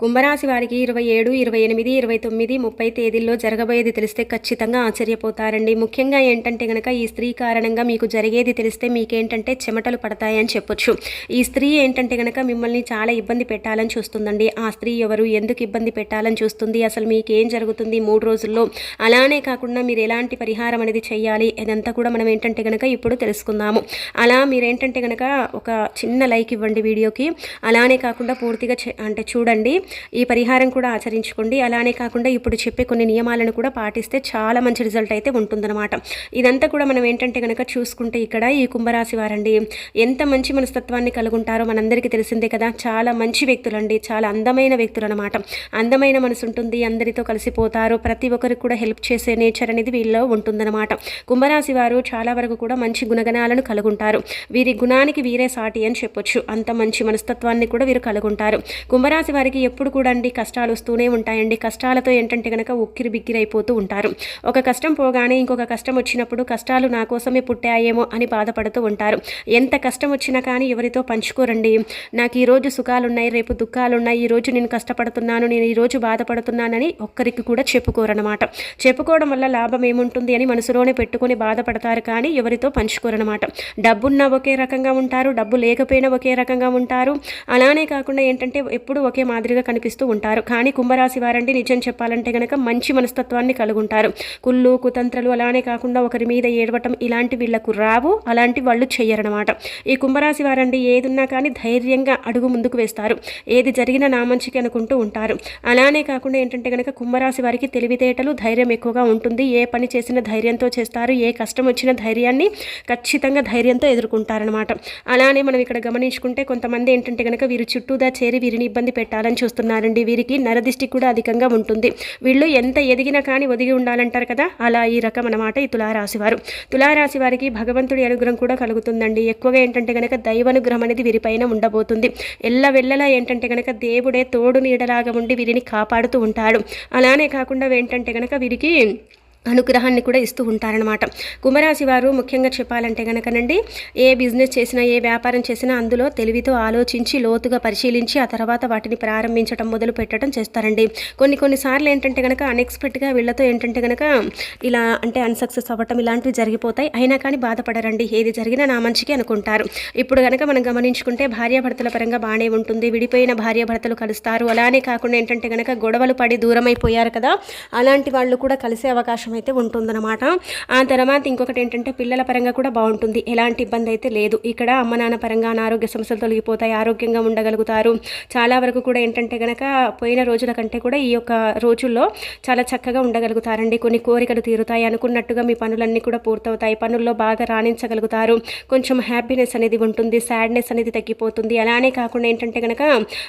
కుంభరాశి వారికి ఇరవై ఏడు ఇరవై ఎనిమిది ఇరవై తొమ్మిది ముప్పై తేదీల్లో జరగబోయేది తెలిస్తే ఖచ్చితంగా ఆశ్చర్యపోతారండి. ముఖ్యంగా ఏంటంటే గనక ఈ స్త్రీ కారణంగా మీకు జరిగేది తెలిస్తే మీకేంటంటే చెమటలు పడతాయని చెప్పొచ్చు. ఈ స్త్రీ ఏంటంటే గనక మిమ్మల్ని చాలా ఇబ్బంది పెట్టాలని చూస్తుందండి. ఆ స్త్రీ ఎవరు ఎందుకు ఇబ్బంది పెట్టాలని చూస్తుంది అసలు మీకు ఏం జరుగుతుంది మూడు రోజుల్లో? అలానే కాకుండా మీరు ఎలాంటి పరిహారం అనేది చేయాలి ఇదంతా కూడా మనం ఏంటంటే గనక ఇప్పుడు తెలుసుకుందాము. అలా మీరేంటంటే గనక ఒక చిన్న లైక్ ఇవ్వండి వీడియోకి. అలానే కాకుండా పూర్తిగా చే- అంటే చూడండి. ఈ పరిహారం కూడా ఆచరించుకోండి. అలానే కాకుండా ఇప్పుడు చెప్పే కొన్ని నియమాలను కూడా పాటిస్తే చాలా మంచి రిజల్ట్ అయితే ఉంటుందన్నమాట. ఇదంతా కూడా మనం ఏంటంటే కనుక చూసుకుంటే ఇక్కడ ఈ కుంభరాశి వారండి ఎంత మంచి మనస్తత్వాన్ని కలుగుంటారో మనందరికీ తెలిసిందే కదా. చాలా మంచి వ్యక్తులండి చాలా అందమైన వ్యక్తులు అనమాట అందమైన మనసు ఉంటుంది అందరితో కలిసిపోతారు ప్రతి ఒక్కరికి కూడా హెల్ప్ చేసే నేచర్ అనేది వీళ్ళలో ఉంటుందన్నమాట. కుంభరాశి వారు చాలా వరకు కూడా మంచి గుణగణాలను కలుగుంటారు. వీరి గుణానికి వీరే సాటి అని చెప్పొచ్చు. అంత మంచి మనస్తత్వాన్ని కూడా వీరు కలుగుంటారు. కుంభరాశి వారికి ఎప్పుడు కూడా అండి కష్టాలు వస్తూనే ఉంటాయండి. కష్టాలతో ఏంటంటే కనుక ఉక్కిరి బిక్కిరి అయిపోతూ ఉంటారు. ఒక కష్టం పోగానే ఇంకొక కష్టం వచ్చినప్పుడు కష్టాలు నా కోసమే పుట్టాయేమో అని బాధపడుతూ ఉంటారు. ఎంత కష్టం వచ్చినా కానీ ఎవరితో పంచుకోరండి. నాకు ఈరోజు సుఖాలున్నాయి సుఖాలు ఉన్నాయి రేపు దుఃఖాలు ఉన్నాయి ఈ రోజు నేను కష్టపడుతున్నాను నేను ఈరోజు బాధపడుతున్నానని ఒక్కరికి కూడా చెప్పుకోరనమాట చెప్పుకోవడం వల్ల లాభం ఏముంటుంది అని మనసులోనే పెట్టుకొని బాధపడతారు కానీ ఎవరితో పంచుకోరనమాట డబ్బున్నా ఒకే రకంగా ఉంటారు డబ్బు లేకపోయినా ఒకే రకంగా ఉంటారు. అలానే కాకుండా ఏంటంటే ఎప్పుడు ఒకే మాదిరిగా కనిపిస్తూ ఉంటారు. కానీ కుంభరాశి వారండి నిజం చెప్పాలంటే కనుక మంచి మనస్తత్వాన్ని కలుగుంటారు. కుళ్ళు కుతంత్రలు అలానే కాకుండా ఒకరి మీద ఏడవటం ఇలాంటి వీళ్ళకు రావు. అలాంటి వాళ్ళు చెయ్యరనమాట ఈ కుంభరాశి వారండి ఏదున్నా కానీ ధైర్యంగా అడుగు ముందుకు వేస్తారు. ఏది జరిగినా నా మంచికి అనుకుంటూ ఉంటారు. అలానే కాకుండా ఏంటంటే కనుక కుంభరాశి వారికి తెలివితేటలు ధైర్యం ఎక్కువగా ఉంటుంది. ఏ పని చేసిన ధైర్యంతో చేస్తారు. ఏ కష్టం వచ్చిన ధైర్యాన్ని ఖచ్చితంగా ధైర్యంతో ఎదుర్కొంటారనమాట అలానే మనం ఇక్కడ గమనించుకుంటే కొంతమంది ఏంటంటే కనుక వీరు చుట్టూదా చేరి వీరిని ఇబ్బంది పెట్టాలని చూస్తున్నారండి వీరికి నరదిష్టి కూడా అధికంగా ఉంటుంది. వీళ్ళు ఎంత ఎదిగినా కానీ ఒదిగి ఉండాలంటారు కదా? అలా ఈ రకం అన్నమాట ఈ తులారాశి వారు. తులారాశి వారికి భగవంతుడి అనుగ్రహం కూడా కలుగుతుందండి. ఎక్కువగా ఏంటంటే కనుక దైవానుగ్రహం అనేది వీరిపైన ఉండబోతుంది. ఎల్ల వెళ్ళలా ఏంటంటే కనుక దేవుడే తోడు నీడలాగా ఉండి వీరిని కాపాడుతూ ఉంటాడు. అలానే కాకుండా ఏంటంటే కనుక వీరికి అనుగ్రహాన్ని కూడా ఇస్తూ ఉంటారనమాట కుంభరాశి వారు ముఖ్యంగా చెప్పాలంటే కనుకనండి ఏ బిజినెస్ చేసినా ఏ వ్యాపారం చేసినా అందులో తెలివితో ఆలోచించి లోతుగా పరిశీలించి ఆ తర్వాత వాటిని ప్రారంభించడం మొదలు పెట్టడం చేస్తారండి. కొన్ని కొన్నిసార్లు ఏంటంటే కనుక అన్ఎక్స్పెక్ట్గా వీళ్ళతో ఏంటంటే కనుక ఇలా అంటే అన్సక్సెస్ అవ్వటం ఇలాంటివి జరిగిపోతాయి. అయినా కానీ బాధపడరండి. ఏది జరిగినా నా మంచికి అనుకుంటారు. ఇప్పుడు కనుక మనం గమనించుకుంటే భార్యాభర్తల పరంగా బాగానే ఉంటుంది. విడిపోయిన భార్యాభర్తలు కలుస్తారు. అలానే కాకుండా ఏంటంటే కనుక గొడవలు పడి దూరం అయిపోయారు కదా అలాంటి వాళ్ళు కూడా కలిసే అవకాశం అయితే ఉంటుందన్నమాట. ఆ తర్వాత ఇంకొకటి ఏంటంటే పిల్లల పరంగా కూడా బాగుంటుంది. ఎలాంటి ఇబ్బంది అయితే లేదు. ఇక్కడ అమ్మ నాన్న పరంగా అనారోగ్య సమస్యలు తొలగిపోతాయి. ఆరోగ్యంగా ఉండగలుగుతారు. చాలా వరకు కూడా ఏంటంటే కనుక పోయిన రోజుల కంటే కూడా ఈ యొక్క రోజుల్లో చాలా చక్కగా ఉండగలుగుతారండి. కొన్ని కోరికలు తీరుతాయి. అనుకున్నట్టుగా మీ పనులన్నీ కూడా పూర్తవుతాయి. పనుల్లో బాగా రాణించగలుగుతారు. కొంచెం హ్యాపీనెస్ అనేది ఉంటుంది. సాడ్నెస్ అనేది తగ్గిపోతుంది. అలానే కాకుండా ఏంటంటే కనుక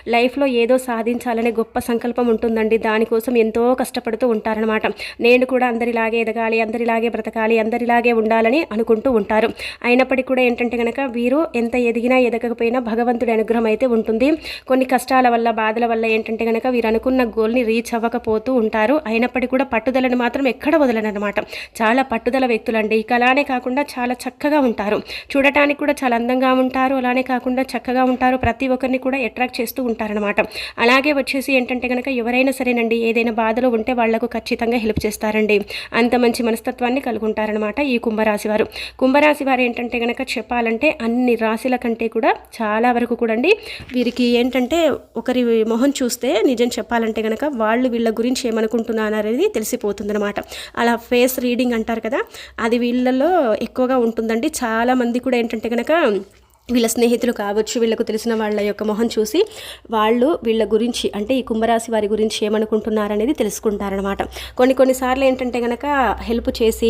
లైఫ్లో ఏదో సాధించాలనే గొప్ప సంకల్పం ఉంటుందండి. దానికోసం ఎంతో కష్టపడుతూ ఉంటారనమాట నేను కూడా అందరిలాగే ఎదగాలి అందరిలాగే బ్రతకాలి అందరిలాగే ఉండాలని అనుకుంటూ ఉంటారు. అయినప్పటికీ కూడా ఏంటంటే కనుక వీరు ఎంత ఎదిగినా ఎదగకపోయినా భగవంతుడి అనుగ్రహం అయితే ఉంటుంది. కొన్ని కష్టాల వల్ల బాధల వల్ల ఏంటంటే కనుక వీరు అనుకున్న గోల్ని రీచ్ అవ్వకపోతూ ఉంటారు. అయినప్పటికీ కూడా పట్టుదలను మాత్రం ఎక్కడ వదలనమాట చాలా పట్టుదల వ్యక్తులండి. ఇక అలానే కాకుండా చాలా చక్కగా ఉంటారు. చూడటానికి కూడా చాలా అందంగా ఉంటారు. అలానే కాకుండా చక్కగా ఉంటారు. ప్రతి ఒక్కరిని కూడా అట్రాక్ట్ చేస్తూ ఉంటారనమాట అలాగే వచ్చేసి ఏంటంటే కనుక ఎవరైనా సరేనండి ఏదైనా బాధలో ఉంటే వాళ్ళకు ఖచ్చితంగా హెల్ప్ చేస్తారండి. అంత మంచి మనస్తత్వాన్ని కలుగుంటారనమాట ఈ కుంభరాశి వారు కుంభరాశి వారు ఏంటంటే కనుక చెప్పాలంటే అన్ని రాశుల కంటే కూడా చాలా వరకు కూడా అండి వీరికి ఏంటంటే ఒకరి మొహం చూస్తే నిజం చెప్పాలంటే కనుక వాళ్ళు వీళ్ళ గురించి ఏమనుకుంటున్నారు అనేది తెలిసిపోతుందనమాట అలా ఫేస్ రీడింగ్ అంటారు కదా అది వీళ్ళలో ఎక్కువగా ఉంటుందండి. చాలామంది కూడా ఏంటంటే కనుక వీళ్ళ స్నేహితులు కావచ్చు వీళ్ళకు తెలిసిన వాళ్ళ యొక్క మొహం చూసి వాళ్ళు వీళ్ళ గురించి అంటే ఈ కుంభరాశి వారి గురించి ఏమనుకుంటున్నారనేది తెలుసుకుంటారనమాట కొన్ని కొన్నిసార్లు ఏంటంటే కనుక హెల్ప్ చేసి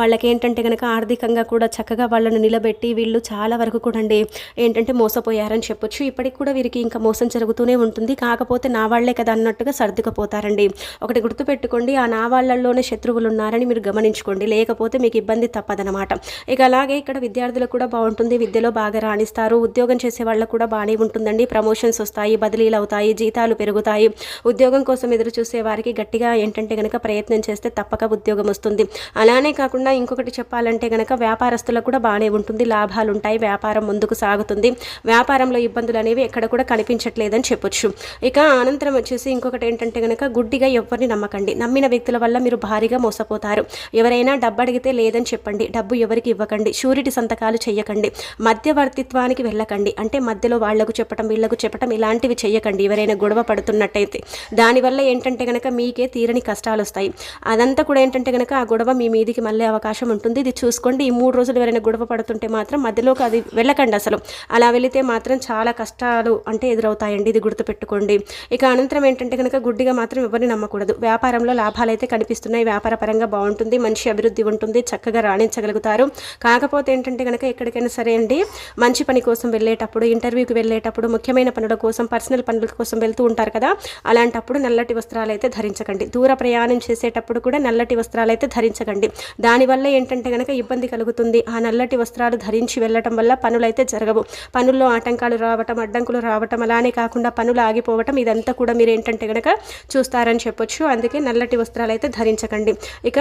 వాళ్ళకి ఏంటంటే కనుక ఆర్థికంగా కూడా చక్కగా వాళ్ళను నిలబెట్టి వీళ్ళు చాలా వరకు కూడా అండి ఏంటంటే మోసపోయారని చెప్పొచ్చు. ఇప్పటికి కూడా వీరికి ఇంకా మోసం జరుగుతూనే ఉంటుంది. కాకపోతే నా వాళ్ళే కదా అన్నట్టుగా సర్దుకుపోతారండి. ఒకటి గుర్తుపెట్టుకోండి ఆ నా వాళ్ళల్లోనే శత్రువులు ఉన్నారని మీరు గమనించుకోండి. లేకపోతే మీకు ఇబ్బంది తప్పదనమాట ఇక అలాగే ఇక్కడ విద్యార్థులకు కూడా బాగుంటుంది. విద్యలో బాగా రాణిస్తారు ఉద్యోగం చేసే వాళ్ళకు కూడా బాగానే ఉంటుందండి. ప్రమోషన్స్ వస్తాయి బదిలీలు అవుతాయి జీతాలు పెరుగుతాయి. ఉద్యోగం కోసం ఎదురు చూసే వారికి గట్టిగా ఏంటంటే కనుక ప్రయత్నం చేస్తే తప్పక ఉద్యోగం వస్తుంది. అలానే కాకుండా ఇంకొకటి చెప్పాలంటే కనుక వ్యాపారస్తులకు కూడా బాగానే ఉంటుంది. లాభాలు ఉంటాయి. వ్యాపారం ముందుకు సాగుతుంది. వ్యాపారంలో ఇబ్బందులు అనేవి ఎక్కడ కూడా కనిపించట్లేదని చెప్పొచ్చు. ఇక అనంతరం వచ్చేసి ఇంకొకటి ఏంటంటే కనుక గుడ్డిగా ఎవరిని నమ్మకండి. నమ్మిన వ్యక్తుల వల్ల మీరు భారీగా మోసపోతారు. ఎవరైనా డబ్బు అడిగితే లేదని చెప్పండి. డబ్బు ఎవరికి ఇవ్వకండి. షూరిటీ సంతకాలు చేయకండి మధ్యవర్తి మధ్యవర్తిత్వానికి వెళ్ళకండి. అంటే మధ్యలో వాళ్ళకు చెప్పటం వీళ్ళకు చెప్పటం ఇలాంటివి చేయకండి ఎవరైనా గొడవ పడుతున్నట్టయితే. దానివల్ల ఏంటంటే కనుక మీకే తీరని కష్టాలు వస్తాయి అదంతా కూడా ఏంటంటే కనుక ఆ గొడవ మీ మీదికి మళ్ళీ అవకాశం ఉంటుంది. ఇది చూసుకోండి. ఈ మూడు రోజులు ఎవరైనా గొడవ పడుతుంటే మాత్రం మధ్యలోకి అది వెళ్ళకండి అసలు. అలా వెళితే మాత్రం చాలా కష్టాలు అంటే ఎదురవుతాయండి. ఇది గుర్తుపెట్టుకోండి. ఇక అనంతరం ఏంటంటే కనుక గుడ్డిగా మాత్రం ఎవరిని నమ్మకూడదు. వ్యాపారంలో లాభాలు అయితే కనిపిస్తున్నాయి. వ్యాపార పరంగా బాగుంటుంది. మంచి అభివృద్ధి ఉంటుంది. చక్కగా రాణించగలుగుతారు. కాకపోతే ఏంటంటే కనుక ఎక్కడికైనా సరే అండి మంచి మంచి పని కోసం వెళ్ళేటప్పుడు ఇంటర్వ్యూకి వెళ్ళేటప్పుడు ముఖ్యమైన పనుల కోసం పర్సనల్ పనుల కోసం వెళ్తూ ఉంటారు కదా? అలాంటప్పుడు నల్లటి వస్త్రాలు అయితే ధరించకండి. దూర ప్రయాణం చేసేటప్పుడు కూడా నల్లటి వస్త్రాలు అయితే ధరించకండి. దానివల్ల ఏంటంటే కనుక ఇబ్బంది కలుగుతుంది. ఆ నల్లటి వస్త్రాలు ధరించి వెళ్ళటం వల్ల పనులు అయితే జరగవు. పనుల్లో ఆటంకాలు రావటం అడ్డంకులు రావటం అలానే కాకుండా పనులు ఆగిపోవటం ఇదంతా కూడా మీరు ఏంటంటే కనుక చూస్తారని చెప్పొచ్చు. అందుకే నల్లటి వస్త్రాలు అయితే ధరించకండి. ఇక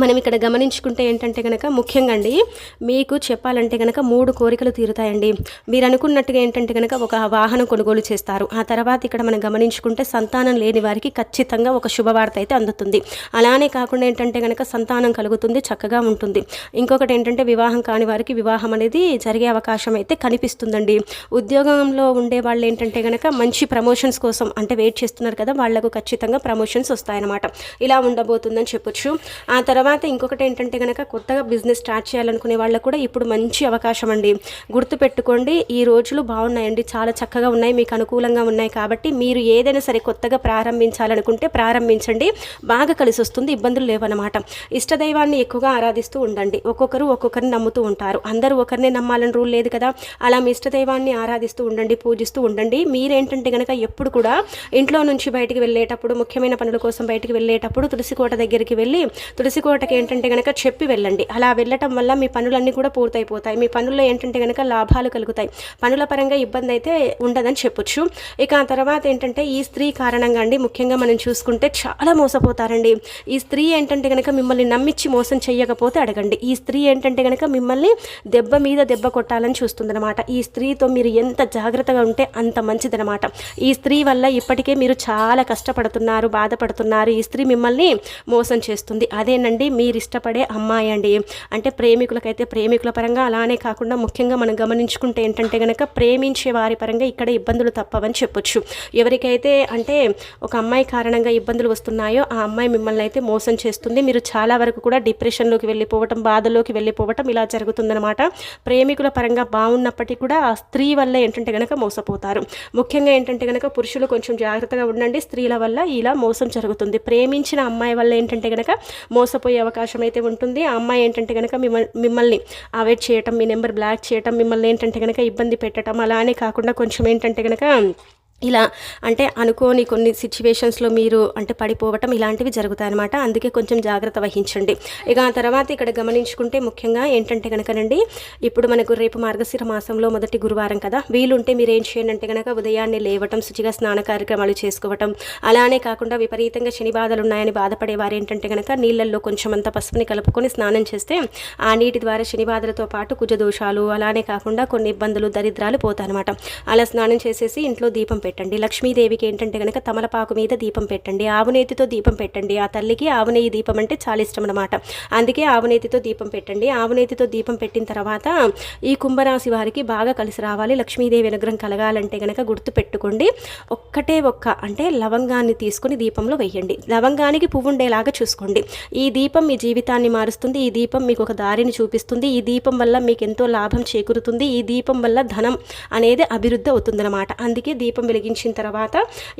మనం ఇక్కడ గమనించుకుంటే ఏంటంటే కనుక ముఖ్యంగా అండి మీకు చెప్పాలంటే కనుక మూడు కోరికలు తీరుతాయండి. మీరు అనుకున్నట్టుగా ఏంటంటే కనుక ఒక వాహనం కొనుగోలు చేస్తారు. ఆ తర్వాత ఇక్కడ మనం గమనించుకుంటే సంతానం లేని వారికి ఖచ్చితంగా ఒక శుభవార్త అయితే అందుతుంది. అలానే కాకుండా ఏంటంటే కనుక సంతానం కలుగుతుంది చక్కగా ఉంటుంది. ఇంకొకటి ఏంటంటే వివాహం కాని వారికి వివాహం అనేది జరిగే అవకాశం అయితే కనిపిస్తుందండి. ఉద్యోగంలో ఉండే వాళ్ళు ఏంటంటే కనుక మంచి ప్రమోషన్స్ కోసం అంటే వెయిట్ చేస్తున్నారు కదా వాళ్ళకు ఖచ్చితంగా ప్రమోషన్స్ వస్తాయన్నమాట. ఇలా ఉండబోతుందని చెప్పొచ్చు. ఆ తర్వాత తర్వాత ఇంకొకటి ఏంటంటే కనుక కొత్తగా బిజినెస్ స్టార్ట్ చేయాలనుకునే వాళ్ళకు కూడా ఇప్పుడు మంచి అవకాశం అండి. గుర్తుపెట్టుకోండి ఈ రోజులు బాగున్నాయండి. చాలా చక్కగా ఉన్నాయి మీకు అనుకూలంగా ఉన్నాయి కాబట్టి మీరు ఏదైనా సరే కొత్తగా ప్రారంభించాలనుకుంటే ప్రారంభించండి. బాగా కలిసి వస్తుంది ఇబ్బందులు లేవన్నమాట. ఇష్టదైవాన్ని ఎక్కువగా ఆరాధిస్తూ ఉండండి. ఒక్కొక్కరు ఒక్కొక్కరిని నమ్ముతూ ఉంటారు. అందరూ ఒకరినే నమ్మాలని రూల్ లేదు కదా. అలా మీ ఇష్టదైవాన్ని ఆరాధిస్తూ ఉండండి పూజిస్తూ ఉండండి. మీరేంటంటే కనుక ఎప్పుడు కూడా ఇంట్లో నుంచి బయటికి వెళ్ళేటప్పుడు ముఖ్యమైన పనుల కోసం బయటికి వెళ్ళేటప్పుడు తులసి కోట దగ్గరికి వెళ్ళి తులసి కోటకి ఏంటంటే కనుక చెప్పి వెళ్ళండి. అలా వెళ్ళటం వల్ల మీ పనులన్నీ కూడా పూర్తయిపోతాయి. మీ పనుల్లో ఏంటంటే కనుక లాభాలు కలుగుతాయి. పనుల పరంగా ఇబ్బంది అయితే ఉండదని చెప్పొచ్చు. ఇక ఆ తర్వాత ఏంటంటే ఈ స్త్రీ కారణంగా అండి ముఖ్యంగా మనం చూసుకుంటే చాలా మోసపోతారండి. ఈ స్త్రీ ఏంటంటే కనుక మిమ్మల్ని నమ్మించి మోసం చేయకపోతే అడగండి. ఈ స్త్రీ ఏంటంటే కనుక మిమ్మల్ని దెబ్బ మీద దెబ్బ కొట్టాలని చూస్తుందన్నమాట. ఈ స్త్రీతో మీరు ఎంత జాగ్రత్తగా ఉంటే అంత మంచిదనమాట ఈ స్త్రీ వల్ల ఇప్పటికే మీరు చాలా కష్టపడుతున్నారు బాధపడుతున్నారు. ఈ స్త్రీ మిమ్మల్ని మోసం చేస్తుంది. అదేనండి మీరు ఇష్టపడే అమ్మాయి అండి. అంటే ప్రేమికులకైతే ప్రేమికుల పరంగా అలానే కాకుండా ముఖ్యంగా మనం గమనించుకుంటే ఏంటంటే కనుక ప్రేమించే వారి పరంగా ఇక్కడ ఇబ్బందులు తప్పవని చెప్పొచ్చు. ఎవరికైతే అంటే ఒక అమ్మాయి కారణంగా ఇబ్బందులు వస్తున్నాయో ఆ అమ్మాయి మిమ్మల్ని అయితే మోసం చేస్తుంది. మీరు చాలా వరకు కూడా డిప్రెషన్లోకి వెళ్ళిపోవటం బాధలోకి వెళ్ళిపోవటం ఇలా జరుగుతుందన్నమాట. ప్రేమికుల పరంగా బాగున్నప్పటికీ కూడా ఆ స్త్రీ వల్ల ఏంటంటే కనుక మోసపోతారు. ముఖ్యంగా ఏంటంటే కనుక పురుషులు కొంచెం జాగ్రత్తగా ఉండండి. స్త్రీల వల్ల ఇలా మోసం జరుగుతుంది. ప్రేమించిన అమ్మాయి వల్ల ఏంటంటే కనుక మోసపోయి అవకాశం అయితే ఉంటుంది. ఆ అమ్మాయి ఏంటంటే కనుక మిమ్మల్ని అవాయిడ్ చేయటం మీ నెంబర్ బ్లాక్ చేయటం మిమ్మల్ని ఏంటంటే కనుక ఇబ్బంది పెట్టడం అలానే కాకుండా కొంచెం ఏంటంటే కనుక ఇలా అంటే అనుకోని కొన్ని సిచ్యువేషన్స్లో మీరు అంటే పడిపోవటం ఇలాంటివి జరుగుతాయన్నమాట. అందుకే కొంచెం జాగ్రత్త వహించండి. ఇక ఆ తర్వాత ఇక్కడ గమనించుకుంటే ముఖ్యంగా ఏంటంటే కనుకనండి ఇప్పుడు మనకు రేపు మార్గశిర మాసంలో మొదటి గురువారం కదా. వీలుంటే మీరు ఏం చేయండి అంటే కనుక ఉదయాన్నే లేవటం శుచిగా స్నాన కార్యక్రమాలు చేసుకోవటం. అలానే కాకుండా విపరీతంగా శని బాధలు ఉన్నాయని బాధపడేవారు ఏంటంటే కనుక నీళ్ళల్లో కొంచెం అంత పసుపుని కలుపుకొని స్నానం చేస్తే ఆ నీటి ద్వారా శని బాధలతో పాటు కుజ దోషాలు అలానే కాకుండా కొన్ని ఇబ్బందులు దరిద్రాలు పోతాయన్నమాట. అలా స్నానం చేసేసి ఇంట్లో దీపం పెట్టండి. లక్ష్మీదేవికి ఏంటంటే కనుక తమలపాకు మీద దీపం పెట్టండి. ఆవునేతితో దీపం పెట్టండి. ఆ తల్లికి ఆవునేయి దీపం అంటే చాలా ఇష్టం అనమాట అందుకే ఆవునేతితో దీపం పెట్టండి. ఆవునేతితో దీపం పెట్టిన తర్వాత ఈ కుంభరాశి వారికి బాగా కలిసి రావాలి. లక్ష్మీదేవి అనుగ్రహం కలగాలంటే కనుక గుర్తు పెట్టుకోండి. ఒక్కటే ఒక్క అంటే లవంగాన్ని తీసుకుని దీపంలో వెయ్యండి. లవంగానికి పువ్వు ఉండేలాగా చూసుకోండి. ఈ దీపం మీ జీవితాన్ని మారుస్తుంది. ఈ దీపం మీకు ఒక దారిని చూపిస్తుంది. ఈ దీపం వల్ల మీకు ఎంతో లాభం చేకూరుతుంది. ఈ దీపం వల్ల ధనం అనేది అభివృద్ధి అవుతుందన్నమాట. అందుకే దీపం వెలిగి వేగించిన తర్వాత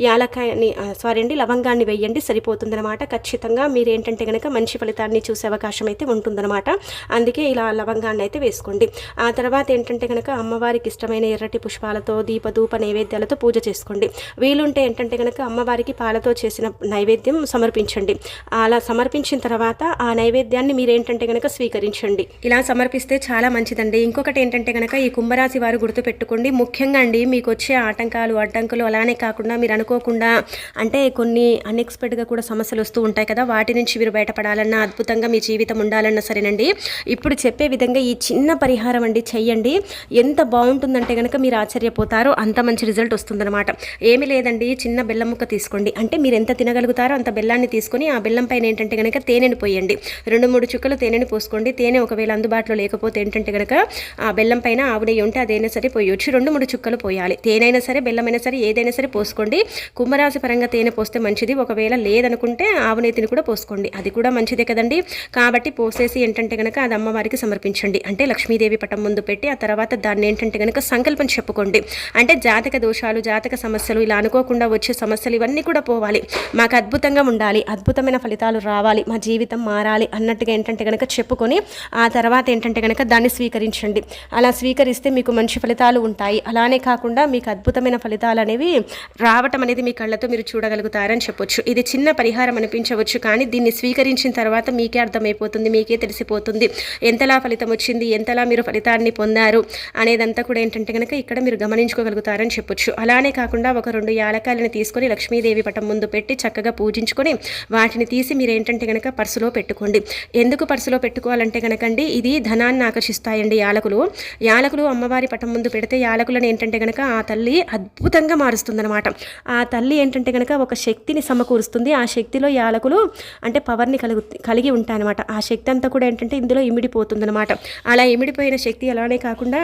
యాలకాయని సారీ అండి లవంగాన్ని వేయండి సరిపోతుందనమాట ఖచ్చితంగా మీరు ఏంటంటే కనుక మంచి ఫలితాన్ని చూసే అవకాశం అయితే ఉంటుందన్నమాట. అందుకే ఇలా లవంగాన్ని అయితే వేసుకోండి. ఆ తర్వాత ఏంటంటే కనుక అమ్మవారికి ఇష్టమైన ఎర్రటి పుష్పాలతో దీపధూప నైవేద్యాలతో పూజ చేసుకోండి. వీలుంటే ఏంటంటే కనుక అమ్మవారికి పాలతో చేసిన నైవేద్యం సమర్పించండి. అలా సమర్పించిన తర్వాత ఆ నైవేద్యాన్ని మీరు ఏంటంటే కనుక స్వీకరించండి. ఇలా సమర్పిస్తే చాలా మంచిదండి. ఇంకొకటి ఏంటంటే కనుక ఈ కుంభరాశి వారు గుర్తుపెట్టుకోండి. ముఖ్యంగా అండి మీకు వచ్చే ఆటంకాలు అడ్డంకులు అలానే కాకుండా మీరు అనుకోకుండా అంటే కొన్ని అన్ఎక్స్పెక్ట్గా కూడా సమస్యలు వస్తూ ఉంటాయి కదా వాటి నుంచి మీరు బయటపడాలన్నా అద్భుతంగా మీ జీవితం ఉండాలన్నా సరేనండి. ఇప్పుడు చెప్పే విధంగా ఈ చిన్న పరిహారం అండి చెయ్యండి. ఎంత బాగుంటుందంటే కనుక మీరు ఆశ్చర్యపోతారో అంత మంచి రిజల్ట్ వస్తుందన్నమాట. ఏమీ లేదండి చిన్న బెల్లం ముక్క తీసుకోండి. అంటే మీరు ఎంత తినగలుగుతారో అంత బెల్లాన్ని తీసుకొని ఆ బెల్లం పైన ఏంటంటే కనుక తేనెని పోయండి. రెండు మూడు చుక్కలు తేనెని పోసుకోండి. తేనె ఒకవేళ అందుబాటులో లేకపోతే ఏంటంటే కనుక ఆ బెల్లం పైన ఆవు నెయ్యి ఉంటే అదైనా సరే పోయొచ్చు. రెండు మూడు చుక్కలు పోయాలి. తేనైనా సరే బెల్లమైనా సరే ఏదైనా సరే పోసుకోండి. కుంభరాశి పరంగా తేనె పోస్తే మంచిది. ఒకవేళ లేదనుకుంటే ఆవునేతిని కూడా పోసుకోండి. అది కూడా మంచిదే కదండి. కాబట్టి పోసేసి ఏంటంటే కనుక అది అమ్మవారికి సమర్పించండి. అంటే లక్ష్మీదేవి పటం ముందు పెట్టి ఆ తర్వాత దాన్ని ఏంటంటే కనుక సంకల్పం చెప్పుకోండి. అంటే జాతక దోషాలు జాతక సమస్యలు ఇలా అనుకోకుండా వచ్చే సమస్యలు ఇవన్నీ కూడా పోవాలి. మాకు అద్భుతంగా ఉండాలి. అద్భుతమైన ఫలితాలు రావాలి. మా జీవితం మారాలి అన్నట్టుగా ఏంటంటే కనుక చెప్పుకొని ఆ తర్వాత ఏంటంటే కనుక దాన్ని స్వీకరించండి. అలా స్వీకరిస్తే మీకు మంచి ఫలితాలు ఉంటాయి. అలానే కాకుండా మీకు అద్భుతమైన ఫలితాలు అనేవి రావటం అనేది మీ కళ్ళతో మీరు చూడగలుగుతారని చెప్పొచ్చు. ఇది చిన్న పరిహారం అనిపించవచ్చు కానీ దీన్ని స్వీకరించిన తర్వాత మీకే అర్థమైపోతుంది మీకే తెలిసిపోతుంది. ఎంతలా ఫలితం వచ్చింది ఎంతలా మీరు ఫలితాన్ని పొందారు అనేదంతా కూడా ఏంటంటే కనుక ఇక్కడ మీరు గమనించుకోగలుగుతారని చెప్పొచ్చు. అలానే కాకుండా ఒక రెండు యాలకాయలను తీసుకొని లక్ష్మీదేవి పటం ముందు పెట్టి చక్కగా పూజించుకొని వాటిని తీసి మీరు ఏంటంటే కనుక పర్సులో పెట్టుకోండి. ఎందుకు పర్సులో పెట్టుకోవాలంటే కనుకండి ఇది ధనాన్ని ఆకర్షిస్తాయండి యాలకులు. యాలకులు అమ్మవారి పటం ముందు పెడితే యాలకులను ఏంటంటే కనుక ఆ తల్లి అద్భుతంగా మారుస్తుందనమాట ఆ తల్లి ఏంటంటే కనుక ఒక శక్తిని సమకూరుస్తుంది. ఆ శక్తిలో యాలకులు అంటే పవర్ని కలుగు కలిగి ఉంటాయన్నమాట. ఆ శక్తి అంతా కూడా ఏంటంటే ఇందులో ఇమిడిపోతుందనమాట అలా ఇమిడిపోయిన శక్తి అలానే కాకుండా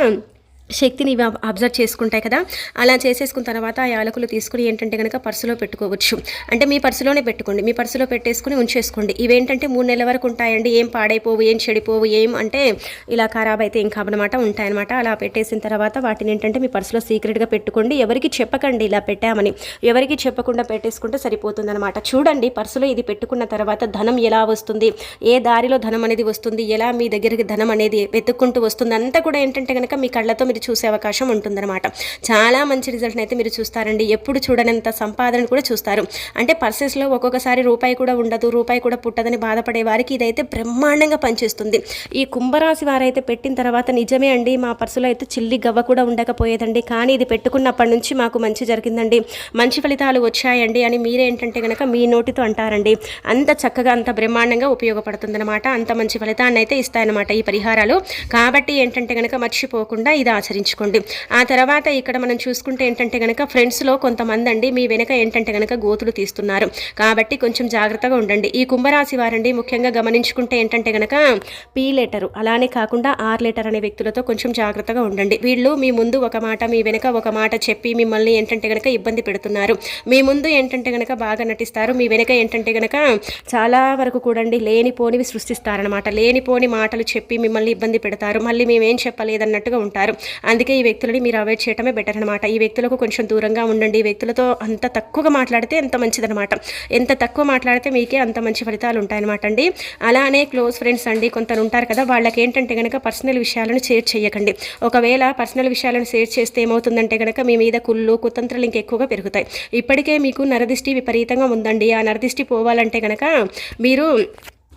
శక్తిని ఇవి అబ్జర్వ్ చేసుకుంటాయి కదా. అలా చేసేసుకున్న తర్వాత ఆ యాలకులు తీసుకుని ఏంటంటే కనుక పర్సులో పెట్టుకోవచ్చు. అంటే మీ పర్సులోనే పెట్టుకోండి. మీ పర్సులో పెట్టేసుకుని ఉంచేసుకోండి. ఇవేంటంటే మూడు నెలల వరకు ఉంటాయండి. ఏం పాడైపోవు ఏం చెడిపోవు ఏం అంటే ఇలా ఖరాబ్ అయితే ఏం కాబనమాట ఉంటాయన్నమాట. అలా పెట్టేసిన తర్వాత వాటిని ఏంటంటే మీ పర్సులో సీక్రెట్గా పెట్టుకోండి. ఎవరికి చెప్పకండి ఇలా పెట్టామని. ఎవరికి చెప్పకుండా పెట్టేసుకుంటే సరిపోతుంది అనమాట చూడండి పర్సులో ఇది పెట్టుకున్న తర్వాత ధనం ఎలా వస్తుంది? ఏ దారిలో ధనం అనేది వస్తుంది? ఎలా మీ దగ్గరికి ధనం అనేది వెతుక్కుంటూ వస్తుంది? అంతా కూడా ఏంటంటే కనుక మీ కళ్ళతో మీరు చూసే అవకాశం ఉంటుందన్నమాట. చాలా మంచి రిజల్ట్ని అయితే మీరు చూస్తారండి. ఎప్పుడు చూడనంత సంపాదన కూడా చూస్తారు. అంటే పర్సెస్లో ఒక్కొక్కసారి రూపాయి కూడా ఉండదు రూపాయి కూడా పుట్టదని బాధపడే వారికి ఇదైతే బ్రహ్మాండంగా పనిచేస్తుంది. ఈ కుంభరాశి వారైతే పెట్టిన తర్వాత నిజమే అండి మా పర్సులో అయితే చిల్లి గవ్వ కూడా ఉండకపోయేదండి. కానీ ఇది పెట్టుకున్నప్పటి నుంచి మాకు మంచి జరిగిందండి. మంచి ఫలితాలు వచ్చాయండి అని మీరేంటంటే కనుక మీ నోటితో అంటారండి. అంత చక్కగా అంత బ్రహ్మాండంగా ఉపయోగపడుతుందన్నమాట. అంత మంచి ఫలితాన్ని అయితే ఇస్తాయన్నమాట ఈ పరిహారాలు. కాబట్టి ఏంటంటే కనుక మర్చిపోకుండా ఇది ఆచరించుకోండి. ఆ తర్వాత ఇక్కడ మనం చూసుకుంటే ఏంటంటే కనుక ఫ్రెండ్స్లో కొంతమంది అండి మీ వెనక ఏంటంటే కనుక గోతులు తీస్తున్నారు. కాబట్టి కొంచెం జాగ్రత్తగా ఉండండి. ఈ కుంభరాశి వారండి ముఖ్యంగా గమనించుకుంటే ఏంటంటే కనుక పీ లెటరు అలానే కాకుండా ఆర్ లెటర్ అనే వ్యక్తులతో కొంచెం జాగ్రత్తగా ఉండండి. వీళ్ళు మీ ముందు ఒక మాట మీ వెనక ఒక మాట చెప్పి మిమ్మల్ని ఏంటంటే కనుక ఇబ్బంది పెడుతున్నారు. మీ ముందు ఏంటంటే కనుక బాగా నటిస్తారు. మీ వెనక ఏంటంటే కనుక చాలా వరకు కూడండి లేనిపోనివి సృష్టిస్తారనమాట లేనిపోని మాటలు చెప్పి మిమ్మల్ని ఇబ్బంది పెడతారు. మళ్ళీ మేమేం చెప్పలేదన్నట్టుగా ఉంటారు. అందుకే ఈ వ్యక్తులని మీరు అవాయిడ్ చేయడమే బెటర్ అనమాట ఈ వ్యక్తులకు కొంచెం దూరంగా ఉండండి. ఈ వ్యక్తులతో అంత తక్కువగా మాట్లాడితే ఎంత మంచిదనమాట ఎంత తక్కువ మాట్లాడితే మీకే అంత మంచి ఫలితాలు ఉంటాయన్నమాట అండి. అలానే క్లోజ్ ఫ్రెండ్స్ అండి కొంత ఉంటారు కదా వాళ్ళకి ఏంటంటే కనుక పర్సనల్ విషయాలను షేర్ చేయకండి. ఒకవేళ పర్సనల్ విషయాలను షేర్ చేస్తే ఏమవుతుందంటే కనుక మీ మీద కుళ్ళు కుతంత్రాలు ఇంకెక్కువగా పెరుగుతాయి. ఇప్పటికే మీకు నరదిష్టి విపరీతంగా ఉందండి. ఆ నరదిష్టి పోవాలంటే కనుక మీరు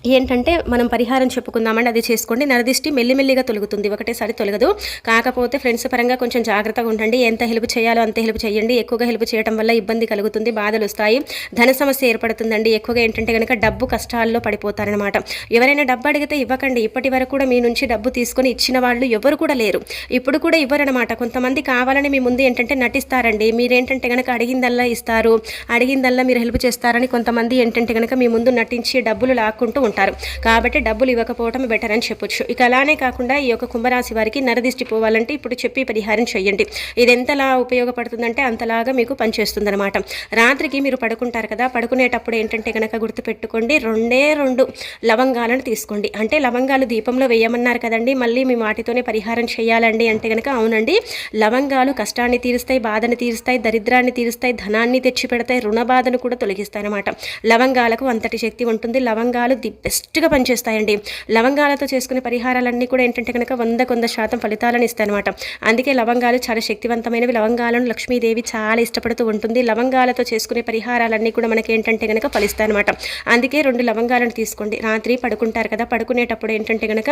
ఏంటంటే మనం పరిహారం చెప్పుకుందామండి అది చేసుకోండి. నరదిష్టి మెల్లిమెల్లిగా తొలుగుతుంది. ఒకటేసారి తొలగదు. కాకపోతే ఫ్రెండ్స్ పరంగా కొంచెం జాగ్రత్తగా ఉండండి. ఎంత హెల్ప్ చేయాలో అంత హెల్ప్ చేయండి. ఎక్కువగా హెల్ప్ చేయడం వల్ల ఇబ్బంది కలుగుతుంది బాధలు వస్తాయి. ధన సమస్య ఏర్పడుతుందండి. ఎక్కువగా ఏంటంటే కనుక డబ్బు కష్టాల్లో పడిపోతారనమాట ఎవరైనా డబ్బు అడిగితే ఇవ్వకండి. ఇప్పటి వరకు కూడా మీ నుంచి డబ్బు తీసుకొని ఇచ్చిన వాళ్ళు ఎవరు కూడా లేరు. ఇప్పుడు కూడా ఇవ్వరనమాట కొంతమంది కావాలని మీ ముందు ఏంటంటే నటిస్తారండి. మీరేంటంటే కనుక అడిగిందల్లా ఇస్తారు. అడిగిందల్లా మీరు హెల్ప్ చేస్తారని కొంతమంది ఏంటంటే కనుక మీ ముందు నటించి డబ్బులు లాక్కుంటూ ఉంటారు. కాబట్టి డబ్బులు ఇవ్వకపోవటం బెటర్ అని చెప్పొచ్చు. ఇక అలానే కాకుండా ఈ యొక్క కుంభరాశి వారికి నరదిష్టి పోవాలంటే ఇప్పుడు చెప్పి పరిహారం చేయండి ఇది ఎంతలా ఉపయోగపడుతుందంటే అంతలాగా మీకు పనిచేస్తుంది అనమాట రాత్రికి మీరు పడుకుంటారు కదా పడుకునేటప్పుడు ఏంటంటే కనుక గుర్తుపెట్టుకోండి రెండే రెండు లవంగాలను తీసుకోండి. అంటే లవంగాలు దీపంలో వేయమన్నారు కదండి మళ్ళీ మీ వాటితోనే పరిహారం చేయాలండి అంటే కనుక అవునండి లవంగాలు కష్టాన్ని తీరుస్తాయి బాధని తీరుస్తాయి దరిద్రాన్ని తీరుస్తాయి ధనాన్ని తెచ్చి పెడతాయి రుణ బాధను కూడా తొలగిస్తాయి అనమాట లవంగాలకు అంతటి శక్తి ఉంటుంది. లవంగాలు బెస్ట్గా పనిచేస్తాయండి. లవంగాలతో చేసుకునే పరిహారాలన్నీ కూడా ఏంటంటే కనుక వంద కొంద శాతం ఫలితాలను ఇస్తాయన్నమాట. అందుకే లవంగాలు చాలా శక్తివంతమైనవి. లవంగాలను లక్ష్మీదేవి చాలా ఇష్టపడుతూ ఉంటుంది. లవంగాలతో చేసుకునే పరిహారాలన్నీ కూడా మనకి ఏంటంటే కనుక ఫలిస్తాయి అనమాట అందుకే రెండు లవంగాలను తీసుకోండి. రాత్రి పడుకుంటారు కదా పడుకునేటప్పుడు ఏంటంటే కనుక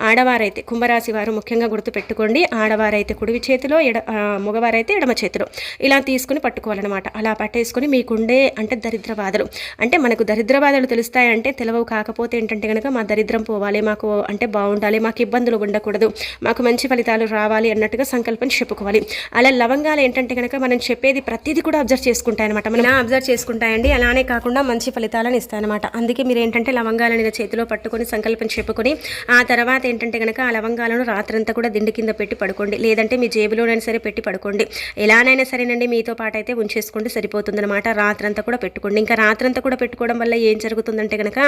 ఆడవారైతే కుంభరాశి వారు ముఖ్యంగా గుర్తుపెట్టుకోండి. ఆడవారైతే కుడివి చేతిలో ఎడ మగవారైతే ఎడమ చేతిలో. ఇలా తీసుకుని పట్టుకోవాలన్నమాట. అలా పట్టేసుకొని మీకుండే అంటే దరిద్ర బాధలు. అంటే మనకు దరిద్ర బాధలు తెలుస్తాయంటే తెలవవు కాక కాకపోతే ఏంటంటే కనుక మా దరిద్రం పోవాలి మాకు అంటే బాగుండాలి మాకు ఇబ్బందులు ఉండకూడదు మాకు మంచి ఫలితాలు రావాలి అన్నట్టుగా సంకల్పం చెప్పుకోవాలి. అలా లవంగాలు ఏంటంటే కనుక మనం చెప్పేది ప్రతిదీ కూడా అబ్జర్వ్ చేసుకుంటాయి అనమాట మనం అబ్జర్వ్ చేసుకుంటాయండి. అలానే కాకుండా మంచి ఫలితాలను ఇస్తాయన్నమాట. అందుకే మీరు ఏంటంటే లవంగాలను చేతిలో పట్టుకొని సంకల్పం చెప్పుకొని ఆ తర్వాత ఏంటంటే కనుక ఆ లవంగాలను రాత్రంతా కూడా దిండు కింద పెట్టి పడుకోండి. లేదంటే మీ జేబులోనైనా సరే పెట్టి పడుకోండి. ఎలానైనా సరేనండి మీతో పాటు అయితే ఉంచేసుకోండి సరిపోతుందన్నమాట. రాత్రంతా కూడా పెట్టుకోండి. ఇంకా రాత్రంతా కూడా పెట్టుకోవడం వల్ల ఏం జరుగుతుందంటే కనుక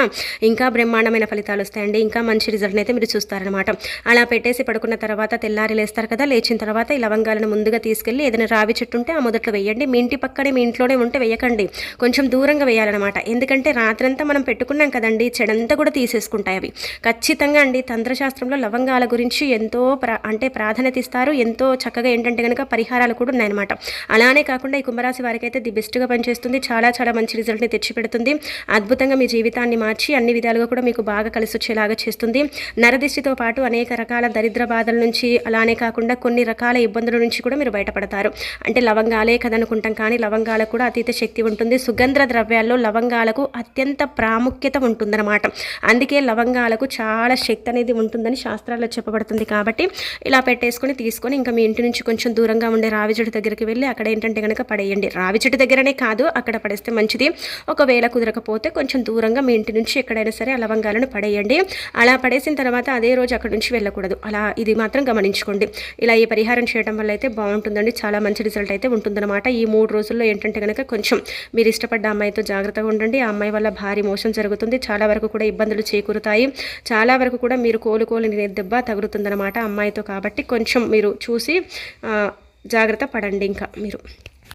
ఇంకా బ్రహ్మాండమైన ఫలితాలు వస్తాయండి. ఇంకా మంచి రిజల్ట్ని అయితే మీరు చూస్తారనమాట అలా పెట్టేసి పడుకున్న తర్వాత తెల్లారి లేస్తారు కదా లేచిన తర్వాత ఈ లవంగాలను ముందుగా తీసుకెళ్ళి ఏదైనా రావి చెట్టు ఉంటే ఆ మొదట్లో వేయండి. మీ ఇంటి పక్కనే మీ ఇంట్లోనే ఉంటే వేయకండి. కొంచెం దూరంగా వేయాలన్నమాట. ఎందుకంటే రాత్రంతా మనం పెట్టుకున్నాం కదండి చెడంతా కూడా తీసేసుకుంటాయి అవి. ఖచ్చితంగా అండి తంత్రశాస్త్రంలో లవంగాల గురించి ఎంతో ప్రా అంటే ప్రాధాన్యత ఇస్తారు. ఎంతో చక్కగా ఏంటంటే కనుక పరిహారాలు కూడా ఉన్నాయన్నమాట. అలానే కాకుండా ఈ కుంభరాశి వారికి అయితే ది బెస్ట్గా పనిచేస్తుంది. చాలా చాలా మంచి రిజల్ట్ని తెచ్చిపెడుతుంది. అద్భుతంగా మీ జీవితాన్ని మార్చి అన్ని విధాలుగా కూడా మీకు బాగా కలిసి వచ్చేలాగా చేస్తుంది. నరదిష్టితో పాటు అనేక రకాల దరిద్ర బాధల నుంచి అలానే కాకుండా కొన్ని రకాల ఇబ్బందుల నుంచి కూడా మీరు బయటపడతారు. అంటే లవంగాలే కదనుకుంటాం కానీ లవంగాలకు కూడా అతీత శక్తి ఉంటుంది. సుగంధ ద్రవ్యాల్లో లవంగాలకు అత్యంత ప్రాముఖ్యత ఉంటుందన్నమాట. అందుకే లవంగాలకు చాలా శక్తి అనేది ఉంటుందని శాస్త్రాల్లో చెప్పబడుతుంది కాబట్టి ఇలా పెట్టేసుకొని తీసుకొని ఇంకా మీ ఇంటి నుంచి కొంచెం దూరంగా ఉండే రావి చెట్టు దగ్గరికి వెళ్ళి అక్కడ ఏంటంటే కనుక పడేయండి. రావి చెట్టు దగ్గరనే కాదు అక్కడ పడేస్తే మంచిది. ఒకవేళ కుదరకపోతే కొంచెం దూరంగా మీ ఇంటి నుంచి ఎక్కడైనా సరే ఆ లవంగాలను పడేయండి. అలా పడేసిన తర్వాత అదే రోజు అక్కడ నుంచి వెళ్ళకూడదు. అలా ఇది మాత్రం గమనించుకోండి. ఇలా ఈ పరిహారం చేయడం వల్ల అయితే బాగుంటుందండి. చాలా మంచి రిజల్ట్ అయితే ఉంటుందన్నమాట. ఈ మూడు రోజుల్లో ఏంటంటే కనుక కొంచెం మీరు ఇష్టపడ్డ అమ్మాయితో జాగ్రత్తగా ఉండండి. ఆ అమ్మాయి వల్ల భారీ మోసం జరుగుతుంది. చాలా వరకు కూడా ఇబ్బందులు చేకూరుతాయి. చాలా వరకు కూడా మీరు కోలుకోలేని దెబ్బ తగులుతుందన్నమాట అమ్మాయితో కాబట్టి కొంచెం మీరు చూసి జాగ్రత్త పడండి ఇంకా మీరు.